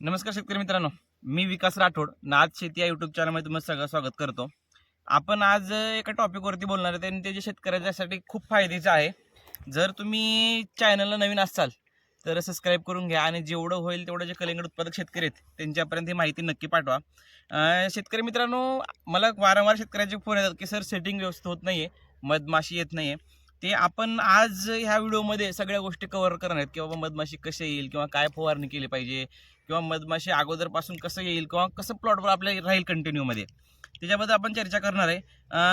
नमस्कार शेतकरी मित्रांनो मी विकास राठोड नाथ शेती या युट्यूब चॅनलमध्ये तुम्हाला सगळं स्वागत करतो. आपण आज एका टॉपिकवरती बोलणार आहे आणि ते जे शेतकऱ्याच्यासाठी खूप फायद्याचं आहे. जर तुम्ही चॅनलला नवीन असाल तर सबस्क्राईब करून घ्या आणि जेवढं होईल तेवढं जे कलिंगड उत्पादक शेतकरी आहेत त्यांच्यापर्यंत ही माहिती नक्की पाठवा. शेतकरी मित्रांनो मला वारंवार शेतकऱ्याचे फोन येतात की सर सेटिंग व्यवस्थित होत नाही आहे मधमाशी येत नाही आहे ते आपण आज ह्या व्हिडिओमध्ये सगळ्या गोष्टी कव्हर करणार आहेत. किंवा मधमाशी कशी येईल किंवा काय फवारणी केली पाहिजे किंवा मधमाशी अगोदरपासून कसं येईल किंवा कसं प्लॉटवर आपल्या राहील कंटिन्यूमध्ये त्याच्याबद्दल आपण चर्चा करणार आहे.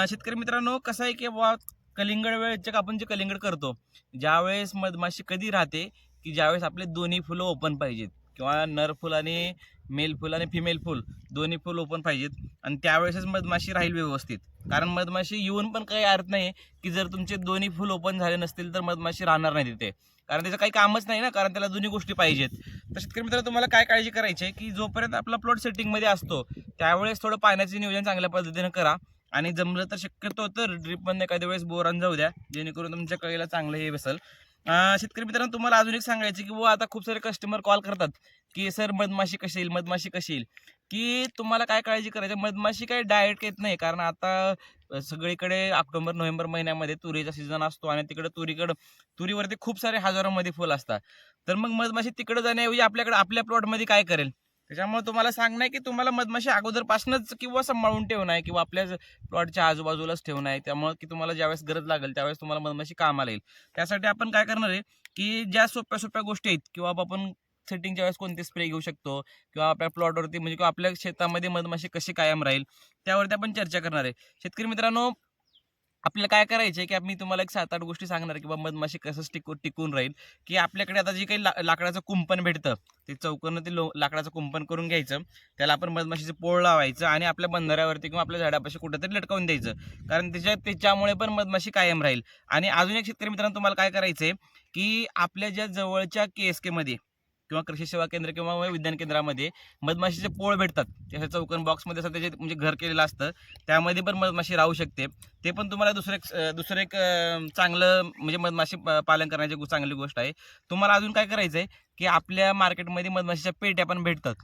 शेतकरी मित्रांनो कसं आहे की बाबा कलिंगड वेळेचे आपण जे कलिंगड करतो ज्यावेळेस मधमाशी कधी राहते की ज्यावेळेस आपले दोन्ही फुलं ओपन पाहिजेत. किंवा नर फुल आणि मेल फुल आणि फिमेल फुल दोन्ही फुल ओपन पाहिजेत. आणि त्यावेळेसच मधमाशी राहील व्यवस्थित. कारण मधमाशी येऊन पण काही अर्थ नाही की जर तुमचे दोन्ही फुल ओपन झाले नसतील तर मधमाशी राहणार नाही तिथे. कारण त्याचं काही कामच नाही ना कारण त्याला दोन्ही गोष्टी पाहिजेत. तर शेतकरी मित्रांनो तुम्हाला काय काळजी करायची आहे की जोपर्यंत आपला प्लॉट सेटिंगमध्ये असतो त्यावेळेस थोडं पाण्याचे नियोजन चांगल्या पद्धतीनं करा. आणि जमलं तर शक्यतो तर ड्रिपमध्ये एखाद्या वेळेस बोरान जाऊ द्या जेणेकरून तुमच्या कळीला चांगलं हे बसेल. शेतकरी मित्रांनो तुम्हाला अजून एक सांगायचं की बुवा आता खूप सारे कस्टमर कॉल करतात की सर मधमाशी कशी येईल? मधमाशी कशी येईल? की तुम्हाला काय काळजी करायची? मधमाशी काही डायरेक्ट येत नाही. कारण आता सगळीकडे ऑक्टोबर नोव्हेंबर महिन्यामध्ये तुरीचा सीझन असतो आणि तिकडे तुरीकडं तुरीवरती खूप सारे हजारोमध्ये फुल असतात. तर मग मधमाशी तिकडे जाण्याऐवजी आपल्याकडे आपल्या प्लॉटमध्ये काय करेल? त्याच्यामुळे तुम्हाला सांगणं आहे की तुम्हाला मधमाशी अगोदरपासूनच किंवा सांभाळून ठेवणं आहे किंवा आपल्या प्लॉटच्या आजूबाजूलाच ठेवणं आहे. त्यामुळे की तुम्हाला ज्यावेळेस गरज लागेल त्यावेळेस तुम्हाला मधमाशी कामाला येईल. त्यासाठी आपण काय करणार आहे की ज्या सोप्या सोप्या गोष्टी आहेत किंवा आपण सेटिंगच्या वेळेस कोणते स्प्रे घेऊ शकतो किंवा आपल्या प्लॉटवरती म्हणजे किंवा आपल्या शेतामध्ये मधमाशी कशी कायम राहील त्यावरती आपण चर्चा करणार आहे. शेतकरी मित्रांनो आपल्याला काय करायचं आहे की मी तुम्हाला एक सात आठ गोष्टी सांगणार की बाबा मधमाशी कसं टिकू टिकून राहील. की आपल्याकडे आता जे काही ला लाकडाचं कुंपण भेटतं ते चौकोनं ते लो लाकडाचं कुंपण करून घ्यायचं. त्याला आपण मधमाशीचं पोळ लावायचं आणि आपल्या बंधाऱ्यावरती किंवा आपल्या झाडापाशी कुठेतरी लटकावून द्यायचं. कारण त्याच्या त्याच्यामुळे पण मधमाशी कायम राहील. आणि अजून एक शेतकरी मित्रांनो तुम्हाला काय करायचं आहे की आपल्या ज्या जवळच्या के एस केमध्ये किंवा कृषी सेवा केंद्र किंवा विज्ञान केंद्रामध्ये मधमाशीचे पोळ भेटतात. त्याच्या चौकन बॉक्समध्ये असं त्याचे म्हणजे घर केलेलं असतं. त्यामध्ये पण मधमाशी राहू शकते. ते पण तुम्हाला दुसरं एक दुसरं एक चांगलं म्हणजे मधमाशी पालन करण्याची चांगली गोष्ट आहे. तुम्हाला अजून काय करायचं आहे की आपल्या मार्केटमध्ये मधमाशीच्या पेट्या पण भेटतात.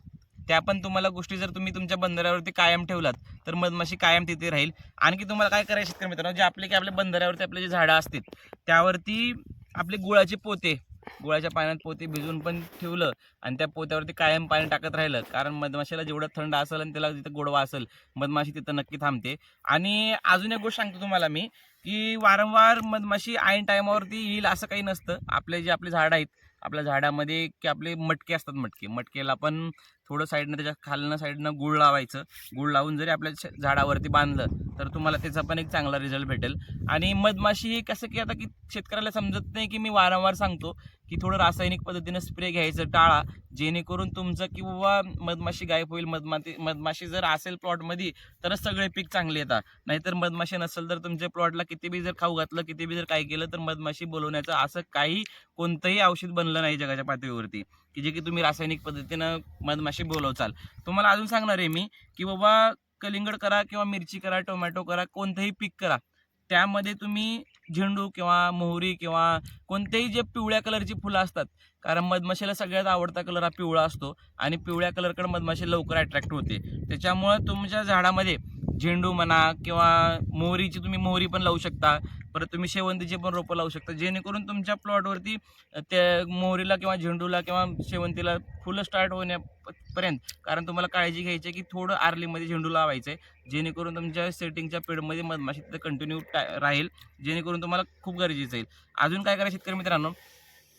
त्या पण तुम्हाला गोष्टी जर तुम्ही तुमच्या बंधाऱ्यावरती कायम ठेवलात तर मधमाशी कायम तिथे राहील. आणखी तुम्हाला काय करायचं शेतकरी मित्रांनो? जे आपले की आपल्या बंधाऱ्यावरती आपले जे झाडं असतील त्यावरती आपले गुळाचे पोते गुळाच्या पाण्यात पोते भिजवून पण ठेवलं आणि त्या पोत्यावरती कायम पाणी टाकत राहिलं. कारण मधमाशाला जेवढं थंड असेल आणि त्याला जिथं गोडवा असेल मधमाशी तिथं नक्की थांबते. आणि अजून एक गोष्ट सांगतो तुम्हाला मी की वारंवार मधमाशी ऐन टायमावरती येईल असं काही नसतं. आपले जे आपले झाड आहेत आपल्या झाडामध्ये की आपले मटके असतात मटके. मटकेला पण थोडं साईडनं त्याच्या खालनं साईडनं गुळ लावायचं. गुळ लावून जरी आपल्या झाडावरती बांधलं तर तुम्हाला त्याचा पण एक चांगला रिझल्ट भेटेल. आणि मधमाशी हे कसं की आता की शेतकऱ्याला समजत नाही की मी वारंवार सांगतो की थोडं रासायनिक पद्धतीनं स्प्रे घ्यायचं टाळा जेणेकरून तुमचं किंवा मधमाशी गायब होईल मधमाती मधमाशी जर असेल प्लॉटमध्ये तरच सगळे पीक चांगले येतात. नाहीतर मधमाशी नसेल तर तुमच्या प्लॉटला किती बी जर खाऊ घातलं किती बी जर काय केलं तर मधमाशी बोलवण्याचं असं काही कोणतंही औषध बनलं नाही जगाच्या पातळीवरती. की जे की तुम्ही रासायनिक पद्धतीनं मधमाशी बोलवचाल. तुम्हाला अजून सांगणार आहे मी की बाबा कलिंगड करा किंवा मिरची करा टोमॅटो करा कोणतंही पीक करा. त्यामध्ये तुम्ही झेंडू किंवा मोहरी किंवा कोणतेही जे पिवळ्या कलरची फुलं असतात कारण मधमाशीला सगळ्यात आवडता कलर हा पिवळा असतो आणि पिवळ्या कलरकडे मधमाशी लवकर अट्रॅक्ट होते. त्याच्यामुळं तुमच्या झाडामध्ये झेंडू म्हणा किंवा मोहरीची तुम्ही मोहरी पण लावू शकता. परत तुम्ही शेवंतीची पण रोपं लावू शकता. जेणेकरून तुमच्या प्लॉटवरती त्या मोहरीला किंवा झेंडूला किंवा शेवंतीला फुलं स्टार्ट होण्यापर्यंत कारण तुम्हाला काळजी घ्यायची आहे की थोडं आर्लीमध्ये झेंडू लावायचं आहे जेणेकरून तुमच्या सेटिंगच्या पेडमध्ये मधमाशी तिथं कंटिन्यू राहील जेणेकरून तुम्हाला खूप गरजेचं येईल. अजून काय करा शेतकरी मित्रांनो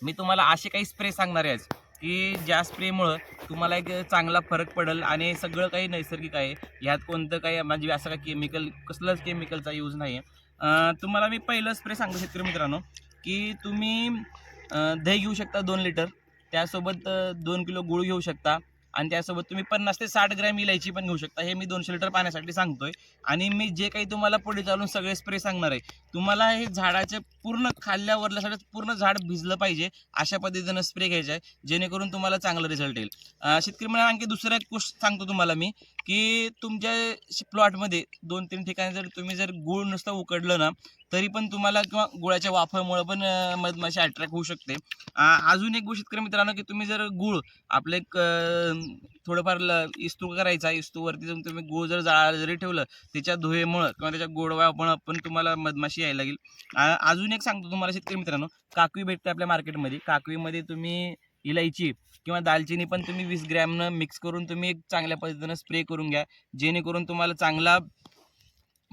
मी तुम्हाला असे काही स्प्रे सांगणार आहे आज की ज्या स्प्रेमुळं तुम्हाला एक चांगला फरक पडेल आणि सगळं काही नैसर्गिक आहे. ह्यात कोणतं काही म्हणजे असं काही केमिकल कसलंच केमिकलचा यूज नाही आहे तुम्हाला मी पहिलं स्प्रे सांगतो शेतकरी मित्रांनो की तुम्ही दही घेऊ शकता दोन लिटर त्यासोबत दोन किलो गुळ घेऊ शकता आणि त्यासोबत तुम्ही पन्नास ते साठ ग्रॅम इलायची पण घेऊ शकता. हे मी दोनशे लिटर पाण्यासाठी सांगतोय. आणि मी जे काही तुम्हाला पुढे चालून सगळे स्प्रे सांगणार आहे तुम्हाला हे झाडाचे पूर्ण खाल्ल्या वरल्यासाठी पूर्ण झाड भिजलं पाहिजे अशा पद्धतीनं स्प्रे घ्यायचा आहे जेणेकरून तुम्हाला चांगला रिझल्ट येईल. शेतकरी मला आणखी दुसरा एक गोष्ट सांगतो तुम्हाला मी की तुमच्या प्लॉटमध्ये दोन तीन ठिकाणी जर तुम्ही जर गुळ नुसतं उकडलं ना तरी पण तुम्हाला किंवा गुळाच्या वाफामुळे पण मधमाशी अट्रॅक्ट होऊ शकते. अजून एक गोष्ट शेतकरी मित्रांनो की तुम्ही जर गुळ आपले एक, थोडंफार ल- इस्तू करायचा इस्तूवरती जाऊन तुम्ही गुळ जर जाळायला जरी ठेवलं त्याच्या धुळेमुळं किंवा त्याच्या गोडव्यामुळं पण तुम्हाला मधमाशी यायला लागेल. अजून एक सांगतो तुम्हाला शेतकरी मित्रांनो काकवी भेटते आपल्या मार्केटमध्ये. काकवीमध्ये तुम्ही इलायची किंवा दालचिनी पण तुम्ही वीस ग्रॅमनं मिक्स करून तुम्ही एक चांगल्या पद्धतीनं स्प्रे करून घ्या. जेणेकरून तुम्हाला चांगला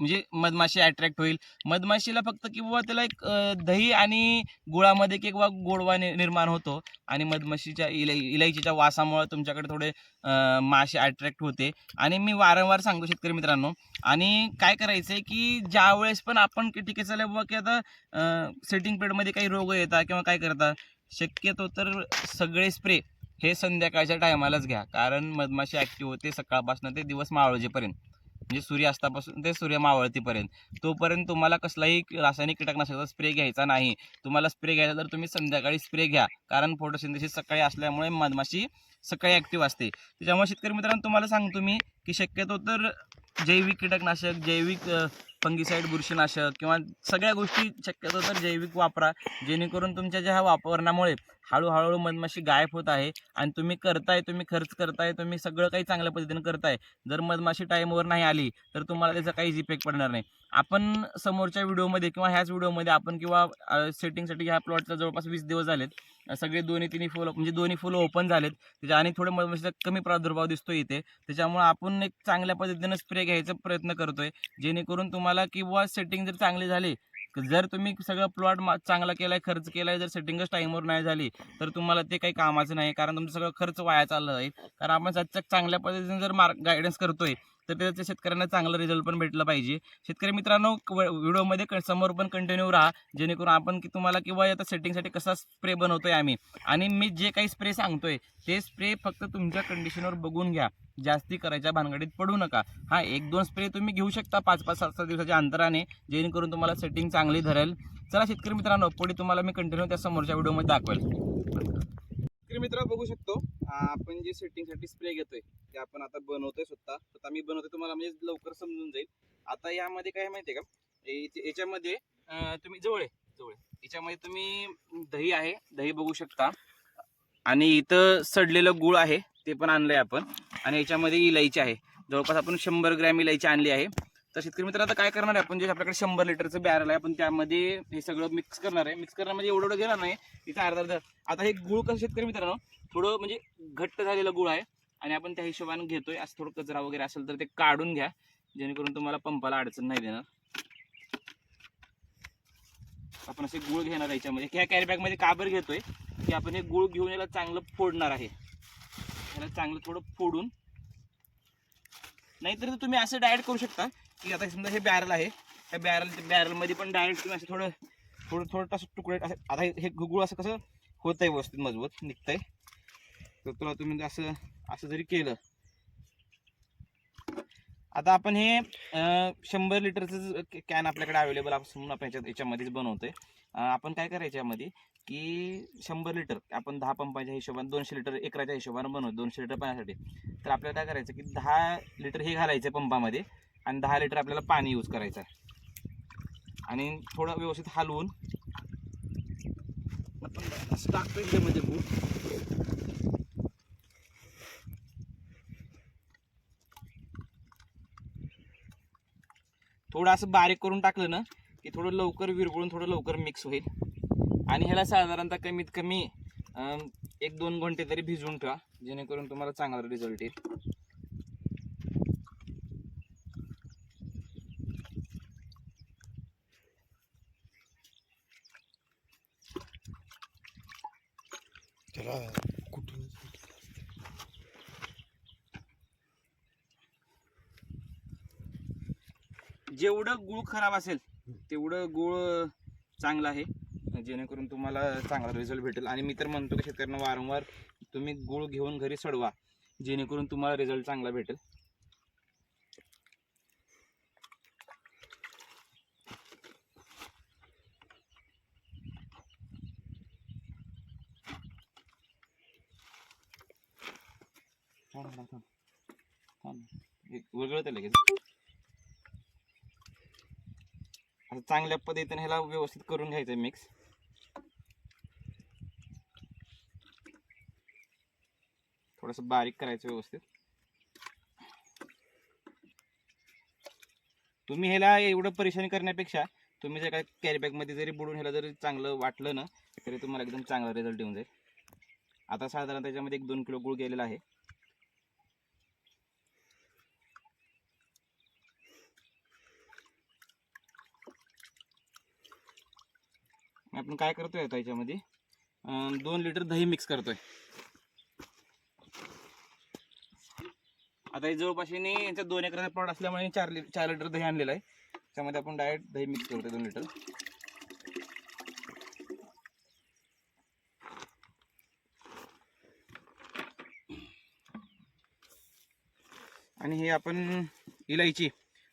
म्हणजे मधमाशी अट्रॅक्ट होईल. मधमाशीला फक्त किंवा त्याला एक दही आणि गुळामध्ये किंवा गोडवा नि- निर्माण होतो. आणि मधमाशीच्या इलाय इलायचीच्या वासामुळे तुमच्याकडे थोडे मासे अट्रॅक्ट होते. आणि मी वारंवार सांगतो शेतकरी मित्रांनो आणि काय करायचं आहे की ज्या वेळेस पण आपण किती ठीक आहे बाबा की आता सेटिंग पिरियडमध्ये काही रोग येतात किंवा काय करतात शक्यतो तर सगळे स्प्रे हे संध्याकाळच्या टायमालाच घ्या. कारण मधमाशी ॲक्टिव्ह होते सकाळपासून ते दिवस मावळजेपर्यंत म्हणजे सूर्यास्तापासून ते सूर्य मावळतीपर्यंत. तोपर्यंत तुम्हाला कसलाही रासायनिक कीटकनाशकाचा स्प्रे घ्यायचा नाही. तुम्हाला स्प्रे घ्यायचा तर तुम्ही संध्याकाळी स्प्रे घ्या. कारण फोटोसिंथेसिस सकाळी असल्यामुळे मधमाशी सकाळी ॲक्टिव्ह असते. त्याच्यामुळे शेतकरी मित्रांनो तुम्हाला सांगतो मी की शक्यतो तर जैविक कीटकनाशक जैविक फंगिसाईड बुरशीनाशक किंवा सगळ्या गोष्टी शक्यतो तर जैविक वापरा. जेणेकरून तुमच्या ज्या ह्या वापरण्यामुळे हळूहळू मधमाशी गायब होत आहे आणि तुम्ही करताय तुम्ही खर्च करताय तुम्ही सगळं काही चांगल्या पद्धतीने करताय. जर मधमाशी टाईमवर नाही आली तर तुम्हाला त्याचा काहीच इफेक्ट पडणार नाही. आपण समोरच्या व्हिडिओमध्ये किंवा ह्याच व्हिडिओमध्ये आपण किंवा सेटिंगसाठी ह्या प्लॉटचा जवळपास वीस दिवस झालेत. सगळे दोन्ही तिन्ही फुलं म्हणजे दोन्ही फुलं ओपन झालेत. त्याच्या आणि थोडं मधमाशीचा कमी प्रादुर्भाव दिसतो इथे. त्याच्यामुळे आपण एक चांगल्या पद्धतीनं स्प्रे घ्यायचा प्रयत्न करतोय. जेणेकरून तुम्हाला किंवा सेटिंग जर चांगली झाली जर तुम्ही सगळं प्लॉट चांगला केलाय खर्च केलाय जर सेटिंगच टाईमवर नाही झाली तर तुम्हाला ते काही कामाचं नाही कारण तुमचं सगळं खर्च वाया चाललं जाईल कारण आपण सच्चक चांगल्या पद्धतीने जर मार्क गायडन्स करतोय तर त्याचं शेतकऱ्यांना चांगला रिझल्ट पण भेटला पाहिजे. शेतकरी मित्रांनो व्हिडिओमध्ये क- समोर पण कंटिन्यू राहा. जेणेकरून आपण की तुम्हाला किंवा आता सेटिंगसाठी कसा स्प्रे बनवतोय आम्ही. आणि मी जे काही स्प्रे सांगतोय ते स्प्रे फक्त तुमच्या कंडिशनवर बघून घ्या. जास्ती करायच्या भानगडीत पडू नका. हा एक दोन स्प्रे तुम्ही घेऊ शकता पाच पाच सात सात दिवसाच्या अंतराने जेणेकरून तुम्हाला सेटिंग चांगली धरेल. चला शेतकरी मित्रांनो पुढे तुम्हाला मी कंटिन्यू त्या समोरच्या व्हिडिओमध्ये दाखवेल. शेतकरी मित्र बघू शकतो. आपण जे सेटिंगसाठी स्प्रे घेतोय ते आपण आता बनवतोय स्वतः. स्वतः मी बनवतोय तुम्हाला म्हणजे लवकर समजून जाईल. आता यामध्ये काय माहितीये का? याच्यामध्ये तुम्ही जवळ जवळ याच्यामध्ये तुम्ही दही आहे दही बघू शकता. आणि इथं सडलेलं गुळ आहे ते पण आणलंय आपण. आणि याच्यामध्ये इलायची आहे. जवळपास आपण शंभर ग्रॅम इलायची आणली आहे. तर शेतकरी मित्र आता काय करणार आहे आपण? जे आपल्याकडे शंभर लिटरचं बॅरल आहे आपण त्यामध्ये हे सगळं मिक्स करणार आहे. मिक्स करणार म्हणजे एवढं एवढं घेणार नाही. तिथं अर्धा अर्धा. आता हे गुळ कसं शेतकरी मित्रांनो थोडं म्हणजे घट्ट झालेलं गुळ आहे आणि आपण त्या हिशोबाने घेतोय. असं थोडं कचरा वगैरे असेल तर ते काढून घ्या. जेणेकरून तुम्हाला पंपाला अडचण नाही देणार. आपण असे गुळ घेणार आहे याच्यामध्ये. ह्या कॅरी मध्ये काबर घेतोय की आपण हे गुळ घेऊन याला चांगलं फोडणार आहे. याला चांगलं थोडं फोडून. नाहीतर तुम्ही असं डायट करू शकता. की आता समजा हे बॅरल आहे. त्या बॅरल बॅरलमध्ये पण डायरेक्ट तुम्ही असं थोडं थोडं थोडं असं तुकडे असं आता हे हे असं कसं होत आहे व्यवस्थित मजबूत निघतंय. तर तुला तुम्ही असं असं जरी केलं. आता आपण हे शंभर लिटरचं कॅन आपल्याकडे अवेलेबल म्हणून आपण याच्यात याच्यामध्येच बनवतोय. आपण काय करायचं यामध्ये की शंभर लिटर आपण दहा पंपाच्या हिशोबाने दोनशे लिटर एकराच्या हिशोबाने बनवतो दोनशे लिटर पाण्यासाठी. तर आपल्याला काय करायचं की दहा लिटर हे घालायचं पंपामध्ये. आणि दहा लिटर आपल्याला पाणी यूज करायचं आहे. आणि थोडं व्यवस्थित हलवून आपण असं टाकतो याच्यामध्ये थोडं असं बारीक करून टाकलं ना की थोडं लवकर विरघळून थोडं लवकर मिक्स होईल. आणि ह्याला साधारणतः कमीत कमी एक दोन घंटे तरी भिजवून ठेवा जेणेकरून तुम्हाला चांगला रिझल्ट येईल. त्याला कुठून जेवढं गुळ खराब असेल तेवढं गुळ चांगलं आहे. जेणेकरून तुम्हाला चांगला रिझल्ट भेटेल. आणि मी तर म्हणतो की शेतकऱ्यांना वारंवार तुम्ही गुळ घेऊन घरी सोडवा. जेणेकरून तुम्हाला रिझल्ट चांगला भेटेल. चांगल्या पद्धतीने ह्याला व्यवस्थित करून घ्यायचं मिक्स थोडस बारीक करायचं व्यवस्थित. तुम्ही ह्याला एवढं परेशानी करण्यापेक्षा तुम्ही जर काय कॅरीबॅगमध्ये जरी बुडून ह्याला जरी चांगलं वाटलं ना तरी तुम्हाला एकदम चांगला रिझल्ट येऊन जाईल. आता साधारण त्याच्यामध्ये एक दोन किलो गुळ गेलेला आहे. आपण काय करतोय आता याच्यामध्ये? दोन लिटर दही मिक्स करतोय. आता हे जवळपास यांचा दोन एकराचा प्लॉट असल्यामुळे चार लि चार लिटर दही आणलेलं आहे. त्यामध्ये आपण डायरेक्ट दही मिक्स करतोय दोन लिटर. आणि हे आपण इलायची.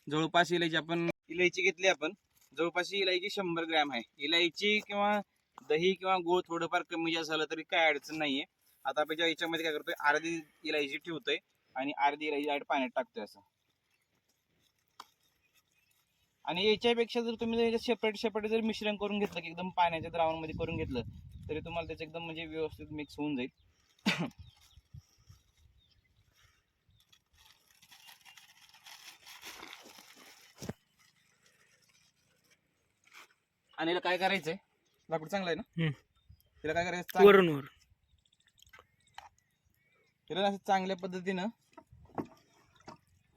जवळपास इलायची आपण इलायची घेतली आपण. जवळपासची इलायची शंभर ग्रॅम आहे. इलायची किंवा दही किंवा गोळ थोडंफार कमी जास्त झालं तरी काय अडचण नाहीये. आता आपण याच्यामध्ये काय करतोय अर्धी इलायची ठेवतोय आणि अर्धी इलायची डायरेक्ट पाण्यात टाकतोय असं. आणि याच्यापेक्षा जर तुम्ही सेपरेट सेपरेट जर मिश्रण करून घेतलं की एकदम पाण्याच्या द्रावणामध्ये करून घेतलं तरी तुम्हाला त्याचं एकदम म्हणजे व्यवस्थित मिक्स होऊन जाईल. आणि काय करायचंय? लाकूड चांगलं आहे ना? हम्म. त्याला काय करायचं? वरून वर. त्याला असं चांगल्या पद्धतीनं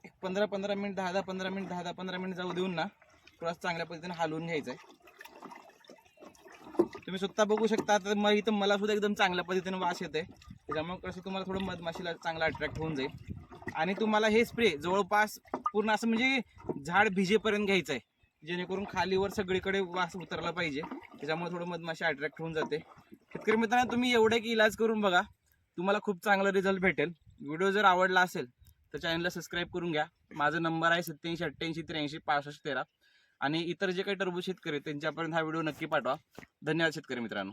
एक पंधरा पंधरा मिनिट दहा दहा पंधरा मिनिट दहा दहा पंधरा मिनिट जाऊ देऊन ना थोडा चांगल्या पद्धतीने हलवून घ्यायचंय. तुम्ही स्वतः बघू शकता तर मग इथं मला सुद्धा एकदम चांगल्या पद्धतीने वास येते त्याच्यामुळे कसं तुम्हाला थोडं मधमाशीला चांगला अट्रॅक्ट होऊन जाईल. आणि तुम्हाला हे स्प्रे जवळपास पूर्ण असं म्हणजे झाड भिजेपर्यंत घ्यायचं आहे जेणेकरून खालीवर सगळीकडे वास उतरला पाहिजे. त्याच्यामुळे थोडं मधमाशी अट्रॅक्ट होऊन जाते. शेतकरी मित्रांनो तुम्ही एवढे की इलाज करून बघा. तुम्हाला खूप चांगला रिझल्ट भेटेल. व्हिडिओ जर आवडला असेल तर चॅनलला सबस्क्राईब करून घ्या. माझा नंबर आहे सत्याऐंशी अठ्ठ्याऐंशी त्र्याऐंशी पासष्ट तेरा. आणि इतर जे काही टरबूज शेतकरी आहेत, त्यांच्यापर्यंत हा व्हिडिओ नक्की पाठवा. धन्यवाद शेतकरी मित्रांनो.